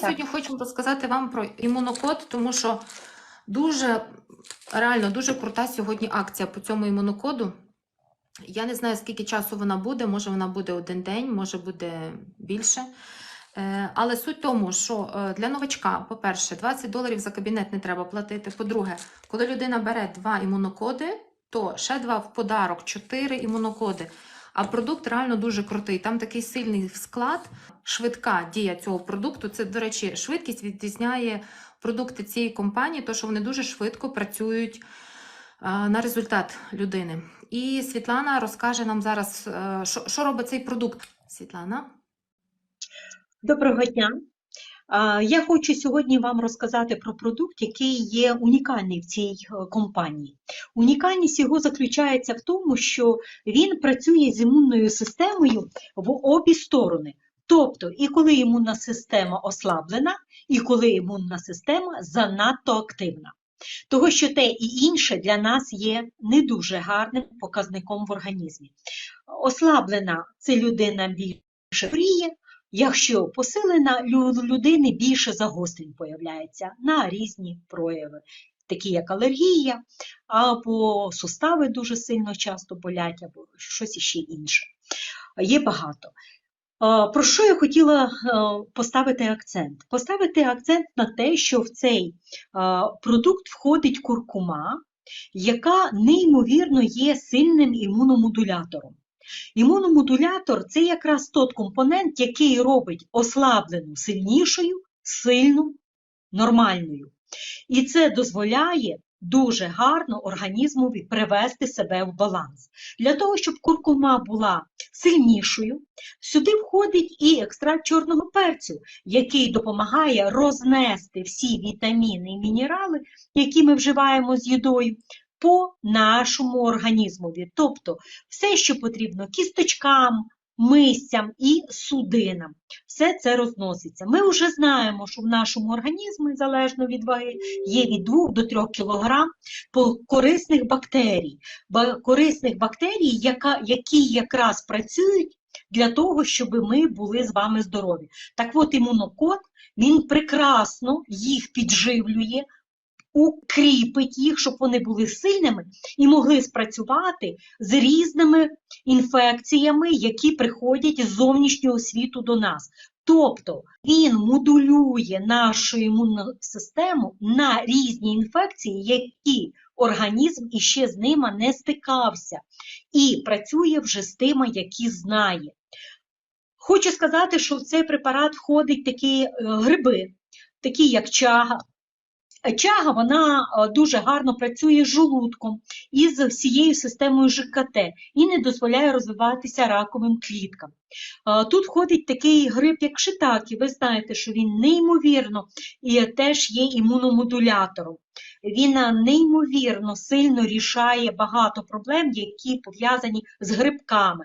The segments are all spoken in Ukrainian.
Сьогодні хочу розказати вам про імунокод, тому що дуже реально дуже крута сьогодні акція по цьому імунокоду. Я не знаю, скільки часу вона буде, може вона буде один день, може буде більше. Е, Але суть тому, що е, для новачка, по-перше, 20 доларів за кабінет не треба платити. По-друге, коли людина бере два імунокоди, то ще два в подарок, 4 імунокоди. А продукт реально дуже крутий. Там такий сильний склад, швидка дія цього продукту. Це, до речі, швидкість відрізняє продукти цієї компанії, тому що вони дуже швидко працюють е, на результат людини. І Світлана розкаже нам зараз, е, що, робить цей продукт. Світлана. Доброго дня. Я хочу сьогодні вам розказати про продукт, який є унікальний в цій е, компанії. Унікальність його заключається в тому, що він працює з імунною системою в обі сторони. Тобто, і коли імунна система ослаблена, і коли імунна система занадто активна. Того, що те і інше для нас є не дуже гарним показником в організмі. Ослаблена це людина більше хворіє, Якщо посилена людини більше загострень появляється на різні прояви, такі як алергія, або сустави дуже сильно часто болять, або щось іще інше. Є багато. Про що я хотіла е, поставити акцент? Поставити акцент на те, що в цей продукт входить куркума, яка неймовірно є сильним імуномодулятором. Імуномодулятор це якраз тот компонент, який робить ослаблену сильнішою, сильну, нормальною. І це дозволяє дуже гарно організмові привести себе в баланс. Для того, щоб куркума була сильнішою, сюди входить і екстракт чорного перцю, який допомагає рознести всі вітаміни і мінерали, які ми вживаємо з їдою, по нашому організмові. Тобто все, що потрібно кісточкам, мисцям і судинам. Все це розноситься. Ми вже знаємо, що в нашому організмі, залежно від ваги, є від 2 до 3 кг корисних бактерій. Корисних бактерій, яка, які якраз працюють для того, щоб ми були з вами здорові. Так от імунокод, він прекрасно їх підживлює, укріпить їх, щоб вони були сильними і могли спрацювати з різними інфекціями, які приходять з зовнішнього світу до нас. Тобто він модулює нашу імунну систему на різні інфекції, які організм іще з ними не стикався, і працює вже з тими, які знає. Хочу сказати, що в цей препарат входять такі е, гриби, такі як чага, Чага вона е, дуже гарно працює з желудком і з всією системою ЖКТ і не дозволяє розвиватися раковим кліткам. Е, Тут входить такий гриб, як шитакі. Ви знаєте, що він неймовірно і теж є імуномодулятором. Він е, неймовірно сильно рішає багато проблем, які пов'язані з грибками.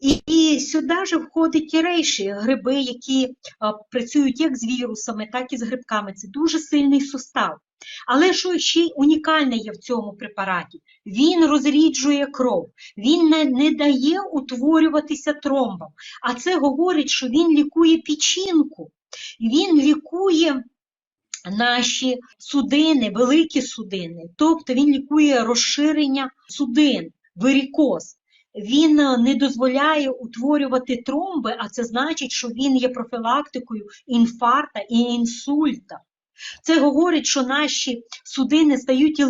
І, і сюди ж входять і рейші, гриби, які а, працюють як з вірусами, так і з грибками. Це дуже сильний сустав. Але що ще й унікальне є в цьому препараті? Він розріджує кров, він не, не дає утворюватися тромбам. А це говорить, що він лікує печінку, він лікує наші судини, великі судини, тобто він лікує розширення судин, варикоз він е, не дозволяє утворювати тромби, а це значить, що він є профілактикою інфаркта і інсульта. Це говорить, що наші судини стають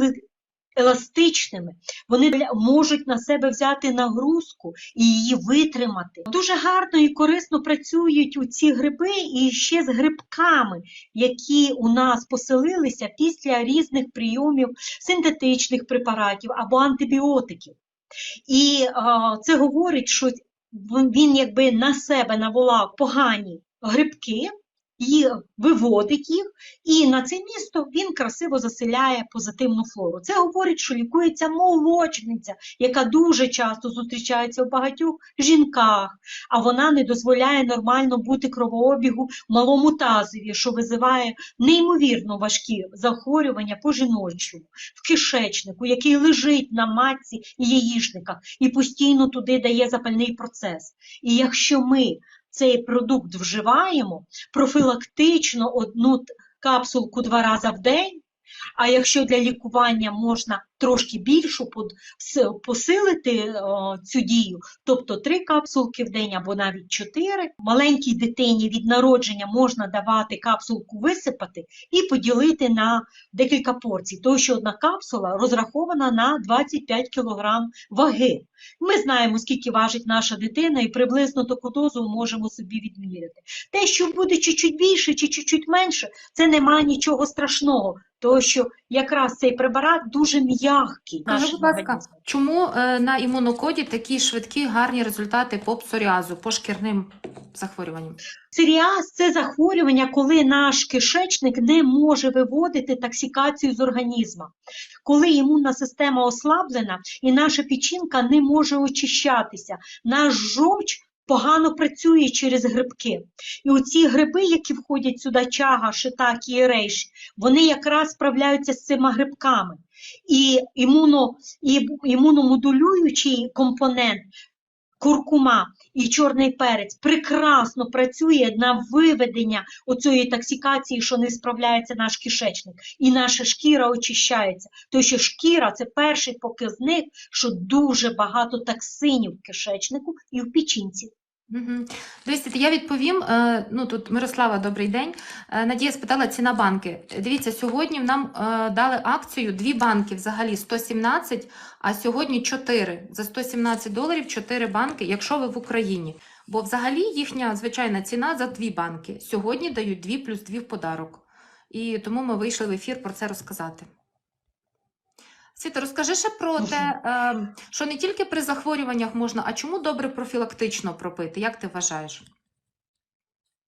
еластичними, вони можуть на себе взяти нагрузку і її витримати. Дуже гарно і корисно працюють у ці гриби і ще з грибками, які у нас поселилися після різних прийомів синтетичних препаратів або антибіотиків. І це говорить, що він якби на себе наволав погані грибки, і виводить їх, і на це місто він красиво заселяє позитивну флору. Це говорить, що лікується молочниця, яка дуже часто зустрічається у багатьох жінках, а вона не дозволяє нормально бути кровообігу малому тазові, що визиває неймовірно важкі захворювання по жіночому, в кишечнику, який лежить на матці і яєчниках, і постійно туди дає запальний процес. І якщо ми цей продукт вживаємо, профілактично одну капсулку два рази в день, а якщо для лікування можна трошки більшу посилити цю дію, тобто три капсулки в день або навіть чотири. Маленькій дитині від народження можна давати капсулку висипати і поділити на декілька порцій, тому що одна капсула розрахована на 25 кг ваги. Ми знаємо, скільки важить наша дитина, і приблизно таку дозу можемо собі відміряти. Те, що буде чуть-чуть більше чи чуть-чуть менше, це немає нічого страшного, тому що якраз цей препарат дуже м'який. Скажи, будь ласка, чому е, на імунокоді такі швидкі гарні результати по псоріазу, по шкірним захворюванням? Псоріаз – це захворювання, коли наш кишечник не може виводити токсикацію з організму. Коли імунна система ослаблена і наша печінка не може очищатися, наш жовч погано працює через грибки. І оці гриби, які входять сюди, чага, шитакі і рейш, вони якраз справляються з цими грибками. І, імуно, і імуномодулюючий компонент куркума і чорний перець прекрасно працює на виведення оцієї токсикації, що не справляється наш кишечник, і наша шкіра очищається. Тому що шкіра це перший показник, що дуже багато токсинів в кишечнику і в печінці. Угу. Дивіться, я відповім. е, Ну тут Мирослава, добрий день. Е, Надія спитала ціна банки. Дивіться, сьогодні нам е, дали акцію дві банки, взагалі 117, а сьогодні 4. За 117 доларів 4 банки, якщо ви в Україні. Бо взагалі їхня звичайна ціна за дві банки. Сьогодні дають дві плюс дві в подарок. І тому ми вийшли в ефір про це розказати. Світа, розкажи ще про те, е, що не тільки при захворюваннях можна, а чому добре профілактично пропити? Як ти вважаєш?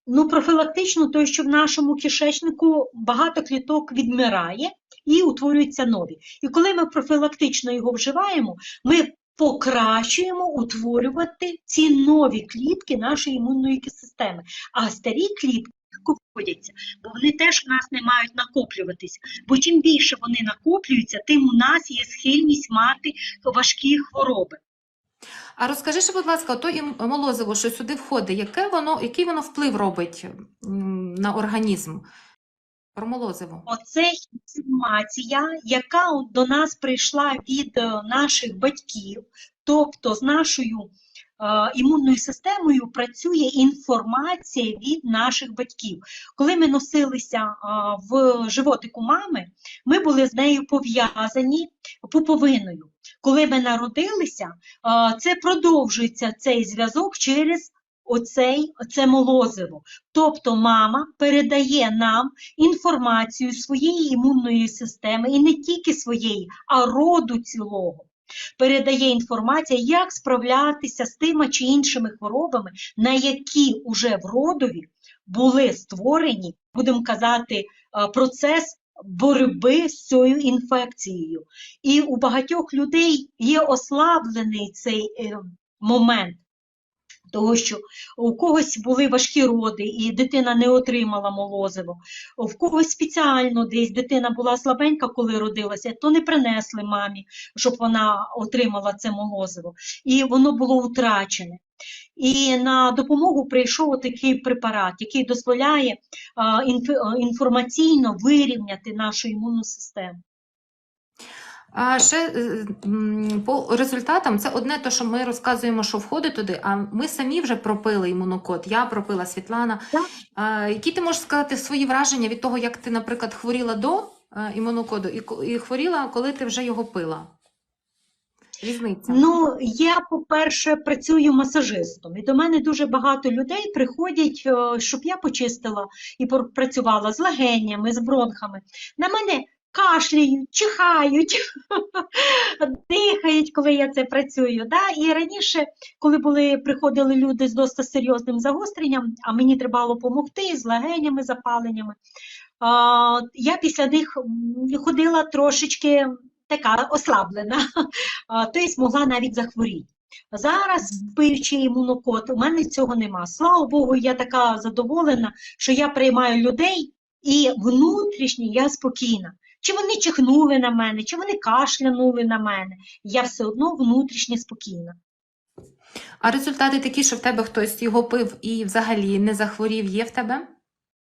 Ну, профілактично, то що в нашому кишечнику багато кліток відмирає і утворюються нові. І коли ми профілактично його вживаємо, ми покращуємо утворювати ці нові клітки нашої імунної системи. А старі клітки легко входяться, бо вони теж в нас не мають накоплюватися. Бо чим більше вони накоплюються, тим у нас є схильність мати важкі хвороби. А розкажи ще, будь ласка, то і молозиво, що сюди входить, яке воно, який воно вплив робить на організм? Про молозиво. Оце інформація, яка до нас прийшла від е, наших батьків, тобто з нашою імунною системою працює інформація від наших батьків. Коли ми носилися е, в животику мами, ми були з нею пов'язані пуповиною. Коли ми народилися, е, це продовжується цей зв'язок через оцей, оце молозиво. Тобто мама передає нам інформацію своєї імунної системи, і не тільки своєї, а роду цілого. Передає інформацію, як справлятися з тими чи іншими хворобами, на які уже в родові були створені, будемо казати, е, процес боротьби з цією інфекцією. І у багатьох людей є ослаблений цей е, момент. Того, що у когось були важкі роди, і дитина не отримала молозиво, в когось спеціально десь дитина була слабенька, коли родилася, то не принесли мамі, щоб вона отримала це молозиво. І воно було втрачене. І на допомогу прийшов такий препарат, який дозволяє інформаційно вирівняти нашу імунну систему. А ще е, по результатам це одне те, що ми розказуємо, що входить туди, а ми самі вже пропили імунокод. Я пропила Світлана. А, які ти можеш сказати свої враження від того, як ти, наприклад, хворіла до е, імунокоду і, хворіла, коли ти вже його пила? Різниця. Ну, я, по-перше, працюю масажистом, і до мене дуже багато людей приходять, е, щоб я почистила і працювала з легенями, з бронхами. На мене кашляють, чихають, дихають, коли я це працюю. Да? І раніше, коли були, приходили люди з досить серйозним загостренням, а мені треба було допомогти з легенями, запаленнями, я після них ходила трошечки така ослаблена, тобто могла навіть захворіти. Зараз, пиючи імунокод, у мене цього нема. Слава Богу, я така задоволена, що я приймаю людей і внутрішньо я спокійна. Чи вони чихнули на мене, чи вони кашлянули на мене, я все одно внутрішньо спокійна. А результати такі, що в тебе хтось його пив і взагалі не захворів, є в тебе?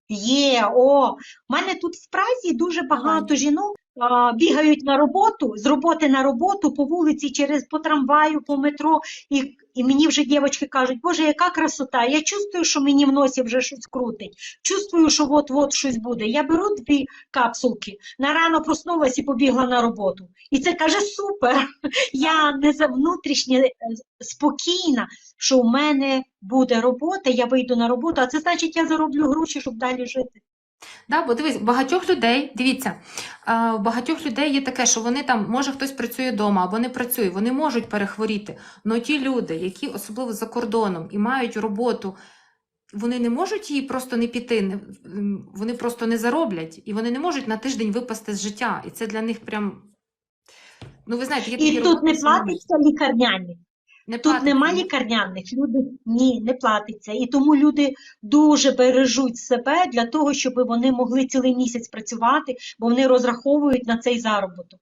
Є, о, в мене тут в Празі дуже багато жінок бігають на роботу, з роботи на роботу, по вулиці, через по трамваю, по метро, і, і мені вже дівчатки кажуть, Боже, яка красота! Я чувствую, що мені в носі вже щось крутить, чувствую, що от-от щось буде. Я беру дві капсулки, на рано проснулась і побігла на роботу. І це каже, супер! Я не за внутрішнє е, спокійна, що в мене буде робота, я вийду на роботу, а це значить, я зароблю гроші, щоб далі жити. Да, бо дивись, у багатьох людей, дивіться, у багатьох людей є таке, що вони там, може хтось працює вдома або не працює, вони можуть перехворіти. Але ті люди, які особливо за кордоном і мають роботу, вони не можуть її просто не піти, вони просто не зароблять, і вони не можуть на тиждень випасти з життя. І це для них прям. Ну, ви знаєте, є І тут роботи, не що платиться лікарняні. Не Тут нема лікарняних, люди ні, не платиться. І тому люди дуже бережуть себе для того, щоб вони могли цілий місяць працювати, бо вони розраховують на цей заробіток.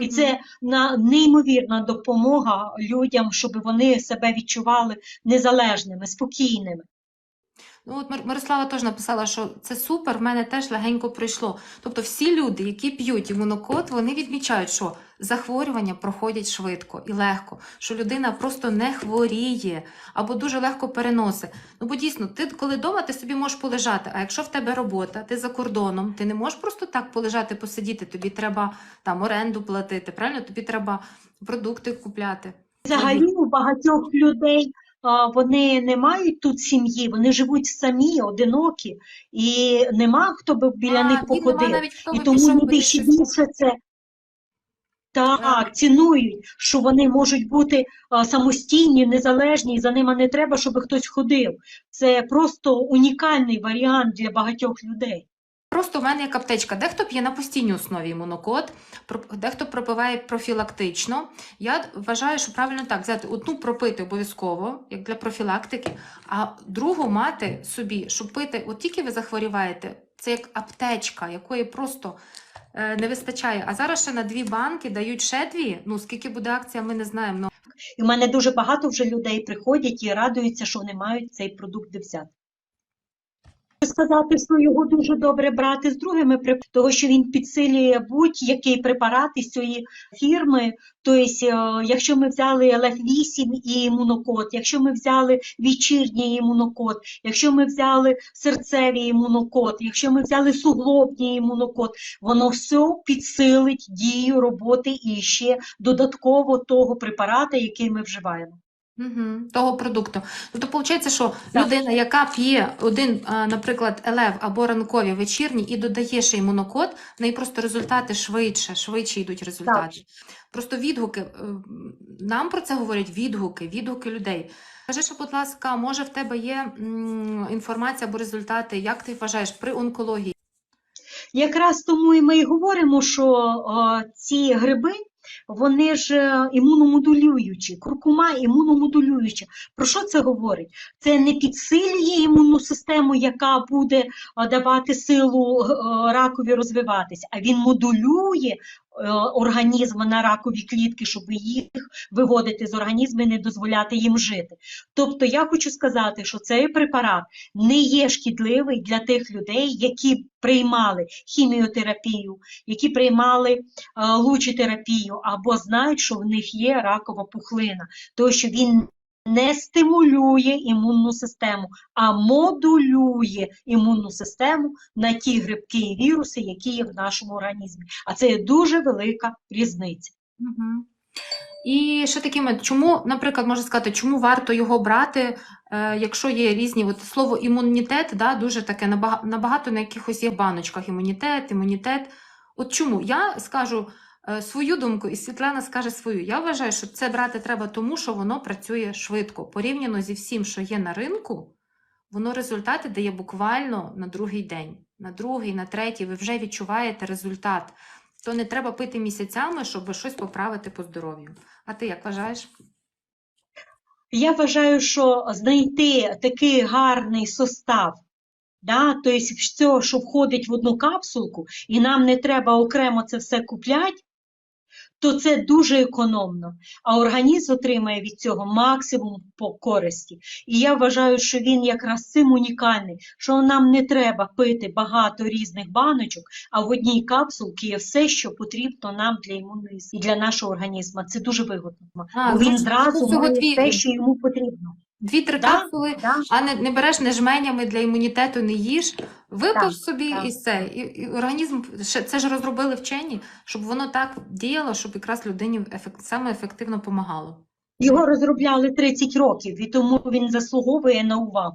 І це на неймовірна допомога людям, щоб вони себе відчували незалежними, спокійними. Ну, от Мир- Мирослава теж написала, що це супер, в мене теж легенько пройшло. Тобто всі люди, які п'ють імунокод, вони відмічають, що захворювання проходять швидко і легко, що людина просто не хворіє або дуже легко переносить. Ну, бо дійсно, ти коли вдома, ти собі можеш полежати, а якщо в тебе робота, ти за кордоном, ти не можеш просто так полежати, посидіти, тобі треба там оренду платити, правильно? Тобі треба продукти купляти. Взагалі у багатьох людей вони не мають тут сім'ї, вони живуть самі, одинокі, і нема хто би біля А, них походив. навіть І тому люди ще більше це Правильно. так, цінують, що вони можуть бути а, самостійні, незалежні, і за ними не треба, щоб хтось ходив. Це просто унікальний варіант для багатьох людей. Просто в мене як аптечка. Дехто п'є на постійній основі імунокод, дехто пропиває профілактично. Я вважаю, що правильно так взяти одну пропити обов'язково, як для профілактики, а другу мати собі, щоб пити, от тільки ви захворіваєте, це як аптечка, якої просто е, не вистачає. А зараз ще на дві банки дають ще дві. Ну скільки буде акція, ми не знаємо. І в мене дуже багато вже людей приходять і радуються, що вони мають цей продукт взяти. Сказати, що його дуже добре брати з другими того що він підсилює будь-який препарат із цієї фірми. Тобто, е, якщо ми взяли ЛФ8 і імунокод, якщо ми взяли вечірній імунокод, якщо ми взяли серцевий імунокод, якщо ми взяли суглобній імунокод, воно все підсилить дію роботи і ще додатково того препарата, який ми вживаємо. Угу, того продукту. Тобто, виходить, що Так. людина, яка п'є один, наприклад, елев або ранкові вечірні і додає ще імунокод, в неї просто результати швидше, швидше йдуть результати. Просто відгуки, е, нам про це говорять відгуки, відгуки людей. Скажи, що, будь ласка, може в тебе є інформація або результати, як ти вважаєш, при онкології? Якраз тому і ми і говоримо, що о, ці гриби, вони ж е, імуномодулюючі, куркума імуномодулююча. Про що це говорить? Це не підсилює імунну систему, яка буде давати силу е, ракові розвиватись, а він модулює е, організм на ракові клітки, щоб їх виводити з організму і не дозволяти їм жити. Тобто я хочу сказати, що цей препарат не є шкідливий для тих людей, які приймали хіміотерапію, які приймали е, лучотерапію або знають, що в них є ракова пухлина, тому що він не стимулює імунну систему, а модулює імунну систему на ті грибки і віруси, які є в нашому організмі. А це є дуже велика різниця. Угу. І ще момент, чому, наприклад, можна сказати, чому варто його брати, е, якщо є різні, от слово імунітет, да, дуже таке набагато на якихось є баночках імунітет, імунітет. От чому? Я скажу е, свою думку, і Світлана скаже свою. Я вважаю, що це брати треба тому, що воно працює швидко. Порівняно зі всім, що є на ринку, воно результати дає буквально на другий день, на другий, на третій, ви вже відчуваєте результат. То не треба пити місяцями, щоб щось поправити по здоров'ю. А ти як вважаєш? Я вважаю, що знайти такий гарний состав, да, тобто все, що входить в одну капсулку, і нам не треба окремо це все купляти, то це дуже економно, а організм отримає від цього максимум по користі. І я вважаю, що він якраз цим унікальний, що нам не треба пити багато різних баночок, а в одній капсулці є все, що потрібно нам для імунізму і для нашого організму. Це дуже вигодно. А, він зразу має дві- те, що йому потрібно. Дві-три Да, капсули, да. а не, не береш не жменями для імунітету, не їж. Випив да, собі да. і все. І, і організм це ж розробили вчені, щоб воно так діяло, щоб якраз людині ефект, саме ефективно допомагало. Його розробляли 30 років, і тому він заслуговує на увагу.